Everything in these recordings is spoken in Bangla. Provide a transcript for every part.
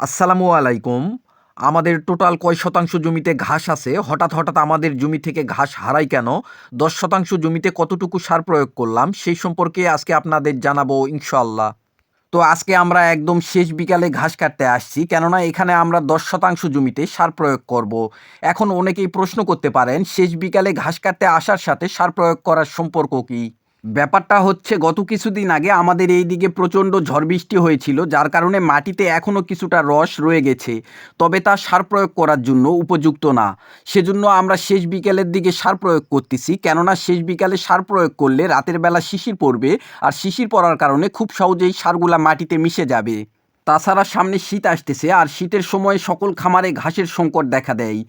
আসসালামু আলাইকুম। আমাদের টোটাল কয় শতাংশ জমিতে ঘাস আছে? হঠাৎ হঠাৎ আমাদের জমি থেকে ঘাস হারাই কেন? দশ শতাংশ জমিতে কতটুকু সার প্রয়োগ করলাম? সেই সম্পর্কে আজকে আপনাদের জানাব ইনশাল্লাহ তো আজকে আমরা একদম শেষ বিকালে ঘাস কাটতে আসছি, কেননা এখানে আমরা দশ শতাংশ জমিতে সার প্রয়োগ করব। এখন অনেকেই প্রশ্ন করতে পারেন, শেষ বিকালে ঘাস কাটতে আসার সাথে সার প্রয়োগ করার সম্পর্ক কী? ব্যাপারটা হচ্ছে, গত কিছুদিন আগে আমাদের এই দিকে প্রচণ্ড ঝড় বৃষ্টি হয়েছিল, যার কারণে মাটিতে এখনও কিছুটা রস রয়ে গেছে। তবে তা সার প্রয়োগ করার জন্য উপযুক্ত না। সেজন্য আমরা শেষ বিকেলের দিকে সার প্রয়োগ করতেছি, কেননা শেষ বিকালে সার প্রয়োগ করলে রাতের বেলা শিশির পড়বে, আর শিশির পড়ার কারণে খুব সহজেই সারগুলা মাটিতে মিশে যাবে। তাছাড়া সামনে শীত আসতেছে, আর শীতের সময় সকল খামারে ঘাসের সংকট দেখা দেয়।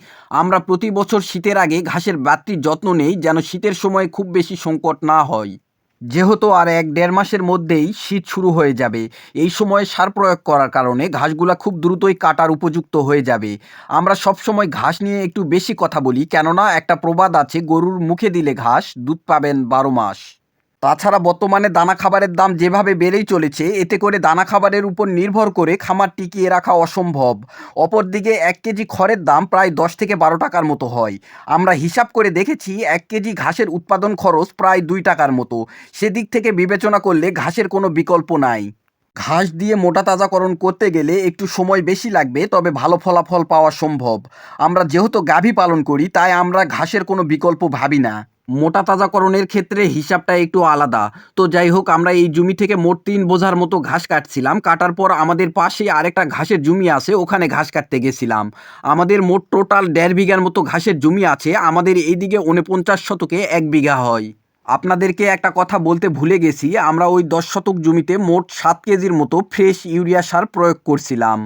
আমরা প্রতি বছর শীতের আগে ঘাসের বাড়তির যত্ন নেই, যেন শীতের সময় খুব বেশি সংকট না হয়। যেহেতু আর এক দেড় মাসের মধ্যেই শীত শুরু হয়ে যাবে, এই সময় সার প্রয়োগ করার কারণে ঘাসগুলা খুব দ্রুতই কাটার উপযুক্ত হয়ে যাবে। আমরা সব সময় ঘাস নিয়ে একটু বেশি কথা বলি, কেননা একটা প্রবাদ আছে, গরুর মুখে দিলে ঘাস, দুধ পাবেন বারো মাস। তাছাড়া বর্তমানে দানা খাবারের দাম যেভাবে বেড়েই চলেছে, এতে করে দানা খাবারের উপর নির্ভর করে খামার টিকিয়ে রাখা অসম্ভব। অপরদিকে এক কেজি খড়ের দাম প্রায় দশ থেকে বারো টাকার মতো হয়। আমরা হিসাব করে দেখেছি, এক কেজি ঘাসের উৎপাদন খরচ প্রায় দুই টাকার মতো। সেদিক থেকে বিবেচনা করলে ঘাসের কোনো বিকল্প নাই। ঘাস দিয়ে মোটা তাজাকরণ করতে গেলে একটু সময় বেশি লাগবে, তবে ভালো ফলাফল পাওয়া সম্ভব। আমরা যেহেতু গাভী পালন করি, তাই আমরা ঘাসের কোনো বিকল্প ভাবি না। মোটা তাজাকরণের ক্ষেত্রে হিসাবটা একটু আলাদা। তো যাই হোক আমরা এই জমি থেকে মোট তিন বোঝার মতো ঘাস কাটছিলাম। কাটার পর আমাদের পাশে আরেকটা ঘাসের জমি আছে, ওখানে ঘাস কাটতে গেছিলাম। আমাদের মোট টোটাল দেড় বিঘার মতো ঘাসের জমি আছে। আমাদের এইদিকে উনপঞ্চাশ শতকে এক বিঘা হয়। আপনাদেরকে একটা কথা বলতে ভুলে গেছি, আমরা ওই দশ শতক জমিতে মোট সাত কেজির মতো ফ্রেশ ইউরিয়া সার প্রয়োগ করছিলাম।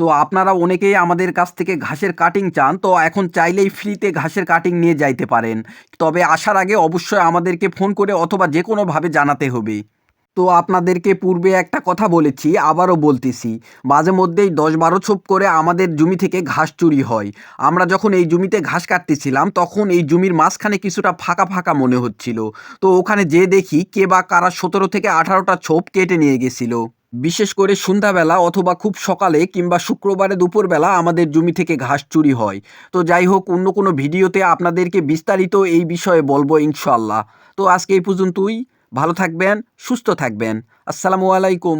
তো আপনারা অনেকেই আমাদের কাছ থেকে ঘাসের কাটিং চান, তো এখন চাইলেই ফ্রিতে ঘাসের কাটিং নিয়ে যাইতে পারেন। তবে আসার আগে অবশ্যই আমাদেরকে ফোন করে অথবা যে কোনোভাবে জানাতে হবে। তো আপনাদেরকে পূর্বে একটা কথা বলেছি, আবারও বলতেছি। মাঝে মধ্যেই দশ বারো ছোপ করে আমাদের জমি থেকে ঘাস চুরি হয়। আমরা যখন এই জমিতে ঘাস কাটতেছিলাম, তখন এই জমির মাঝখানে কিছুটা ফাঁকা ফাঁকা মনে হচ্ছিল। তো ওখানে যে দেখি কে বা কারা সতেরো থেকে আঠারোটা ছোপ কেটে নিয়ে গেছিল। বিশেষ করে সন্ধ্যাবেলা অথবা খুব সকালে কিংবা শুক্রবারে দুপুরবেলা আমাদের জমি থেকে ঘাস চুরি হয়। তো যাই হোক, অন্য কোনো ভিডিওতে আপনাদেরকে বিস্তারিত এই বিষয়ে বলব ইনশাল্লাহ তো আজকে এই পর্যন্তই। ভালো থাকবেন, সুস্থ থাকবেন। আসসালামু আলাইকুম।